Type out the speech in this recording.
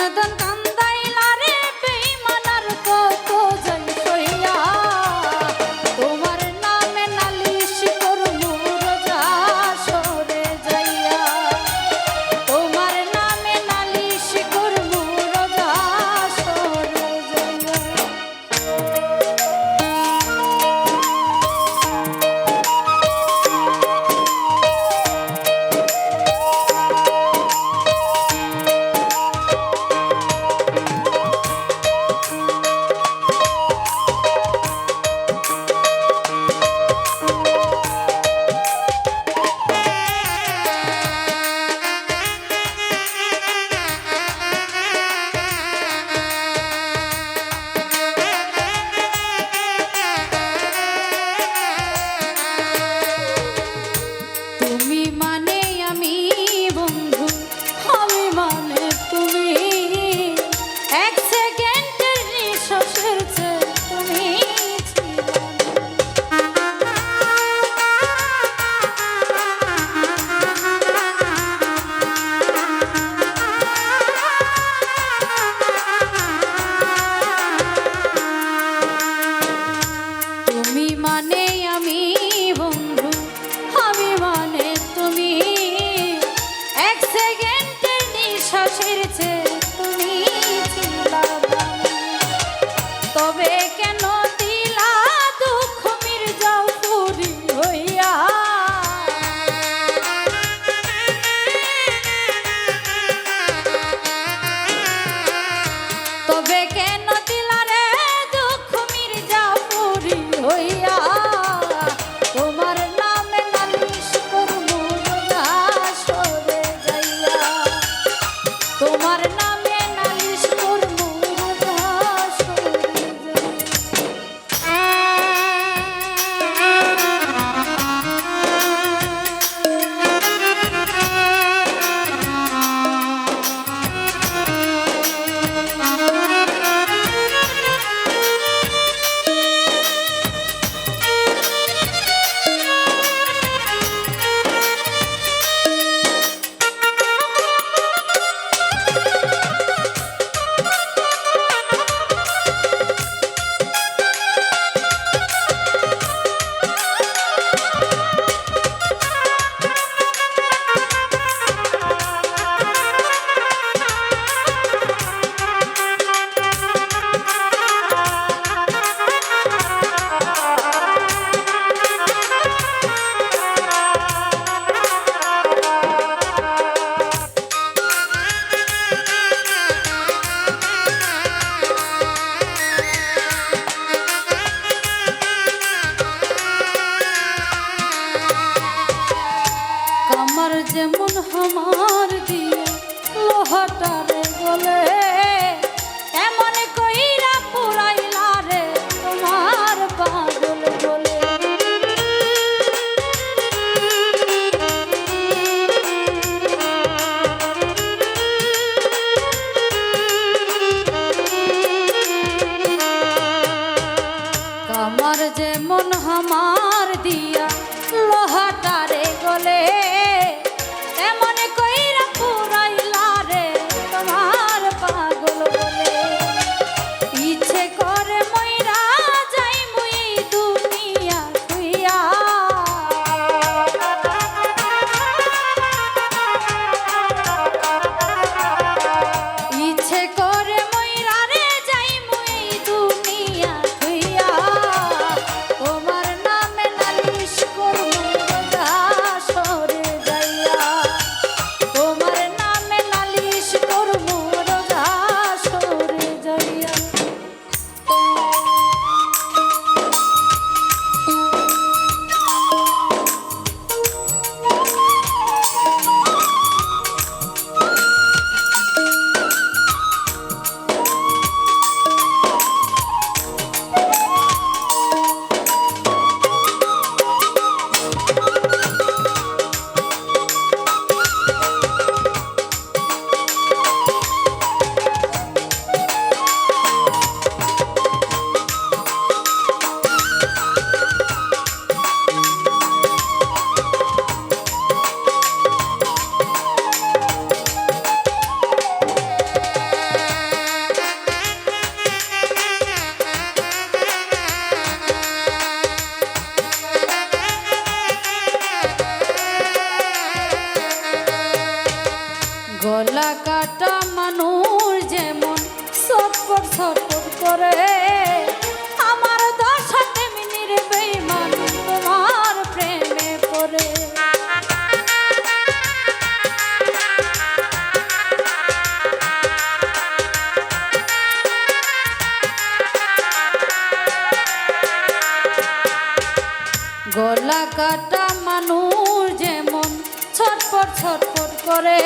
на Донбассе. তোমার নামে হামার দিয়ে লোহাটারে গলে কাটা মানুষ যেমন ছটপট ছটপট করে।